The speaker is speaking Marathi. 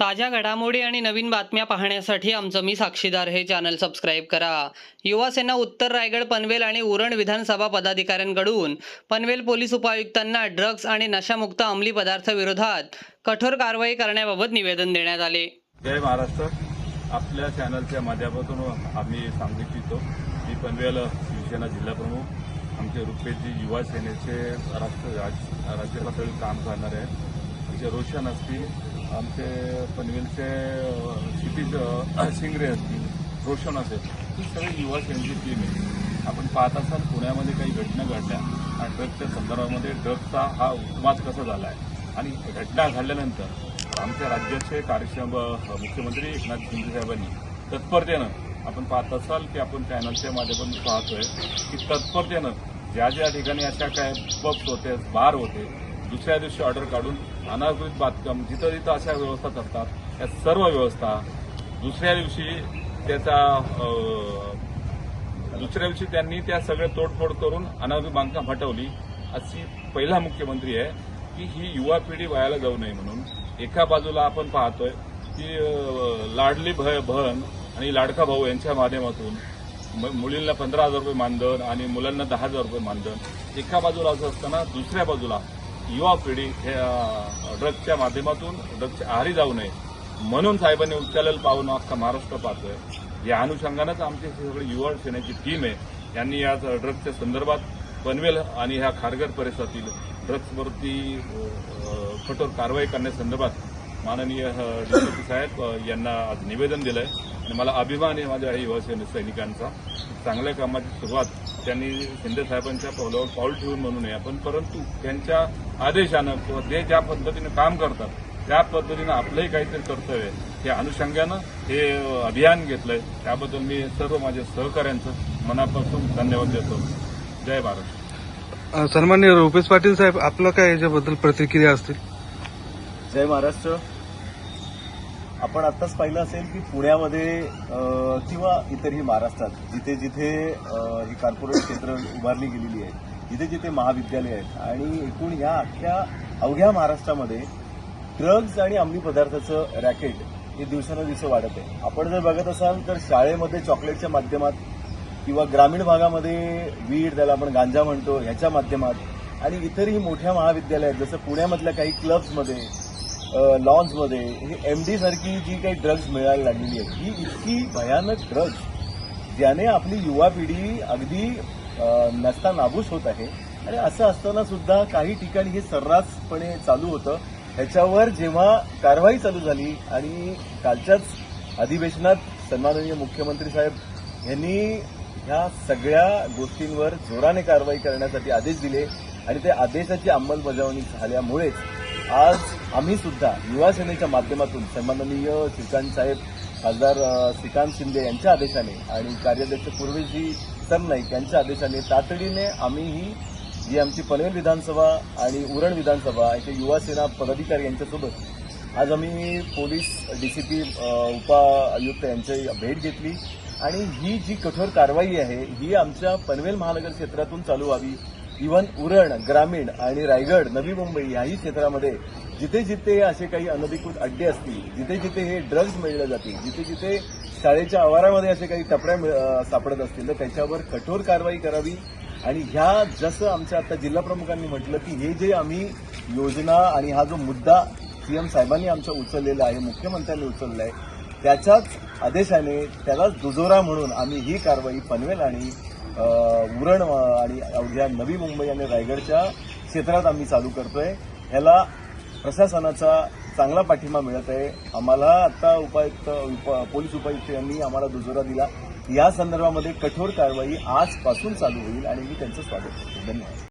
ताज्या घडामोडी आणि नवीन बातम्या पाहण्यासाठी आमचं मी साक्षीदार हे चॅनल सबस्क्राईब करा. युवासेना उत्तर रायगड पनवेल आणि उरण विधानसभा पदाधिकाऱ्यांकडून पनवेल पोलीस उपायुक्तांना ड्रग्ज आणि नशामुक्त अंमली पदार्थ विरोधात कठोर कारवाई करण्याबाबत निवेदन देण्यात आले. जय महाराष्ट्र. आपल्या चॅनलच्या माध्यमातून आम्ही सांगू इच्छितो की पनवेल शिवसेना जिल्हाप्रमुख आमचे रुपेजी युवा सेनेचे राष्ट्र राज्य पातळीवर काम करणारे आहेत आमचे रोशन असतील आमचे पनवेलचे क्षितिज शिंगरे असतील रोशन असेल ही सगळी युवा सेनेची टीम आहे. आपण पाहत असाल पुण्यामध्ये काही घटना घडल्या आणि ड्रग्सच्या संदर्भामध्ये ड्रग्सचा हा उन्माद कसा झाला आहे आणि घटना घडल्यानंतर आमच्या राज्याचे कार्यक्षम मुख्यमंत्री एकनाथ शिंदे साहेबांनी तत्परतेनं आपण पाहत असाल की आपण चॅनलच्या माध्यमातून पाहतोय की तत्परतेनं ज्या ज्या ठिकाणी अशा काय पब्स होते बार होते दुसऱ्या दिवशी ऑर्डर काढून अनागृत बांधकाम जिथं जिथं अशा व्यवस्था करतात या सर्व व्यवस्था दुसऱ्या दिवशी त्याचा दुसऱ्या दिवशी त्यांनी त्या सगळ्या तोडफोड करून अनाधिकृत बांधकाम हटवली. अशी पहिला मुख्यमंत्री आहे की ही युवा पिढी वायाला जाऊ नये म्हणून. एका बाजूला आपण पाहतोय की लाडली भ- बहन आणि लाडका भाऊ यांच्या माध्यमातून मुलींना पंधरा हजार रुपये मानधन आणि मुलांना दहा हजार रुपये मानधन एका बाजूला असं असताना दुसऱ्या बाजूला युवा पिढी हे अ, ड्रग्सच्या माध्यमातून ड्रग्सच्या आहारी जाऊ नये. म्हणून साहेबांनी उच्चालल पाहून अख्खा महाराष्ट्र पाहतोय. या अनुषंगानंच आमची सगळी युवा सेनेची टीम आहे. यांनी या ड्रग्सच्या संदर्भात पनवेल आणि ह्या खारघर परिसरातील ड्रग्सवरती कठोर कारवाई करण्यासंदर्भात माननीय डीसीपी साहेब यांना आज निवेदन दिलं आहे आणि मला अभिमान आहे माझ्या ह्या युवा सैनिकांचा. चांगल्या कामाची सुरुवात त्यांनी शिंदे साहेबांच्या पावलावर पाऊल ठेवून म्हणू नये आपण परंतु त्यांच्या आदेशानं किंवा ते ज्या पद्धतीनं काम करतात त्या पद्धतीनं आपलंही काहीतरी कर्तव्य आहे. अनुषंगानं हे अभियान घेतलंय. त्याबद्दल मी सर्व माझ्या सहकाऱ्यांचं मनापासून धन्यवाद देतो. जय भारत. सन्मान्य रुपेश पाटील साहेब आपलं काय याच्याबद्दल प्रतिक्रिया असतील? जय महाराष्ट्र. आपण आत्ताच पाहिलं असेल की पुण्यामध्ये किंवा इतरही महाराष्ट्रात जिथे जिथे ही कॉर्पोरेट क्षेत्र उभारली गेलेली आहे जिथे जिथे महाविद्यालय आहेत आणि एकूण या अख्ख्या अवघ्या महाराष्ट्रामध्ये ड्रग्ज आणि अंमली पदार्थाचं रॅकेट हे दिवसानुदिवस वाढत आहे. आपण जर बघत असाल तर शाळेमध्ये चॉकलेटच्या माध्यमात किंवा ग्रामीण भागामध्ये वीड त्याला आपण गांजा म्हणतो ह्याच्या माध्यमात आणि इतरही मोठ्या महाविद्यालयात जसं पुण्यामधल्या काही क्लब्समध्ये लॉन्समध्ये ही एम सारखी जी काही ड्रग्ज मिळायला लागलेली आहेत ही इतकी भयानक ड्रग्ज ज्याने आपली युवा पिढी अगदी नसता नाबूस होत आहे. आणि असं असताना सुद्धा काही ठिकाणी हे सर्रासपणे चालू होतं. ह्याच्यावर जेव्हा कारवाई चालू झाली आणि कालच्याच अधिवेशनात सन्माननीय मुख्यमंत्री साहेब यांनी ह्या सगळ्या गोष्टींवर जोराने कारवाई करण्यासाठी आदेश दिले आणि त्या आदेशाची अंमलबजावणी झाल्यामुळेच आज आम्ही सुद्धा युवा सेनेच्या माध्यमातून सन्माननीय श्रीकांत साहेब खासदार श्रीकांत शिंदे यांच्या आदेशाने आणि कार्याध्यक्ष पूर्वेशजी सरनाईक यांच्या आदेशाने तातडीने आम्ही ही जी आमची पनवेल विधानसभा आणि उरण विधानसभा इथे युवा सेना पदाधिकारी यांच्यासोबत आज आम्ही पोलीस डी सी उपा आयुक्त यांची भेट घेतली. आणि ही जी कठोर कारवाई आहे ही आमच्या पनवेल महानगर क्षेत्रातून चालू व्हावी इव्हन उरण ग्रामीण आणि रायगड नवी मुंबई याही क्षेत्रामध्ये जिथे जिथे असे काही अनधिकृत अड्डे असतील जिथे जिथे हे ड्रग्ज मिळले जातील जिथे जिथे शाळेच्या आवारामध्ये असे काही टपऱ्या मिळ- सापडत असतील तर त्याच्यावर कठोर कारवाई करावी. आणि ह्या जसं आमच्या आता जिल्हा प्रमुखांनी म्हटलं की हे जे आम्ही योजना आणि हा जो मुद्दा सीएम साहेबांनी आमचा उचललेला आहे मुख्यमंत्र्यांनी उचलला आहे त्याच्याच आदेशाने त्यालाच दुजोरा म्हणून आम्ही ही कारवाई पनवेल आणि उरण आणि अवघ्या नवी मुंबई आणि रायगडच्या क्षेत्रात आम्ही चालू करतोय. ह्याला प्रशासनाचा चांगला पाठिंबा मिळत आहे. आम्हाला आता उपायुक्त उप, पोलीस उपायुक्त यांनी आम्हाला दुजोरा दिला. या संदर्भामध्ये कठोर कारवाई आजपासून चालू होईल आणि मी त्यांचं स्वागत करतो. धन्यवाद.